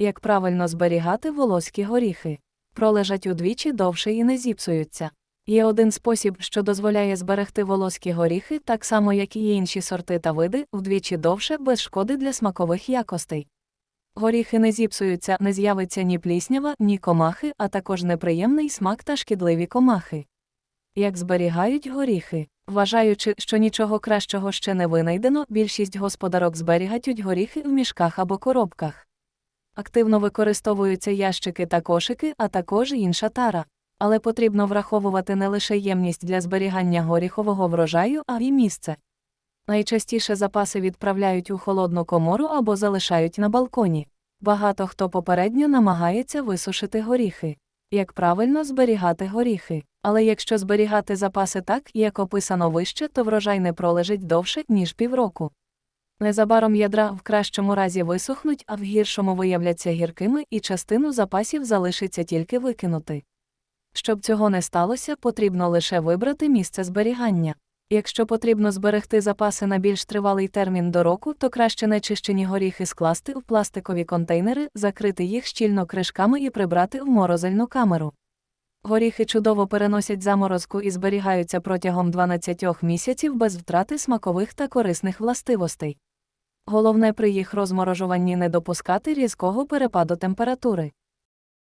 Як правильно зберігати волоські горіхи? Пролежать удвічі довше і не зіпсуються. Є один спосіб, що дозволяє зберегти волоські горіхи, так само як і інші сорти та види, вдвічі довше без шкоди для смакових якостей. Горіхи не зіпсуються, не з'явиться ні пліснява, ні комахи, а також неприємний смак та шкідливі комахи. Як зберігають горіхи? Вважаючи, що нічого кращого ще не винайдено, більшість господарок зберігають горіхи в мішках або коробках. Активно використовуються ящики та кошики, а також інша тара. Але потрібно враховувати не лише ємність для зберігання горіхового врожаю, а й місце. Найчастіше запаси відправляють у холодну комору або залишають на балконі. Багато хто попередньо намагається висушити горіхи. Як правильно зберігати горіхи. Але якщо зберігати запаси так, як описано вище, то врожай не пролежить довше, ніж півроку. Незабаром ядра в кращому разі висохнуть, а в гіршому виявляться гіркими, і частину запасів залишиться тільки викинути. Щоб цього не сталося, потрібно лише вибрати місце зберігання. Якщо потрібно зберегти запаси на більш тривалий термін до року, то краще нечищені горіхи скласти в пластикові контейнери, закрити їх щільно кришками і прибрати в морозильну камеру. Горіхи чудово переносять заморозку і зберігаються протягом 12 місяців без втрати смакових та корисних властивостей. Головне при їх розморожуванні не допускати різкого перепаду температури.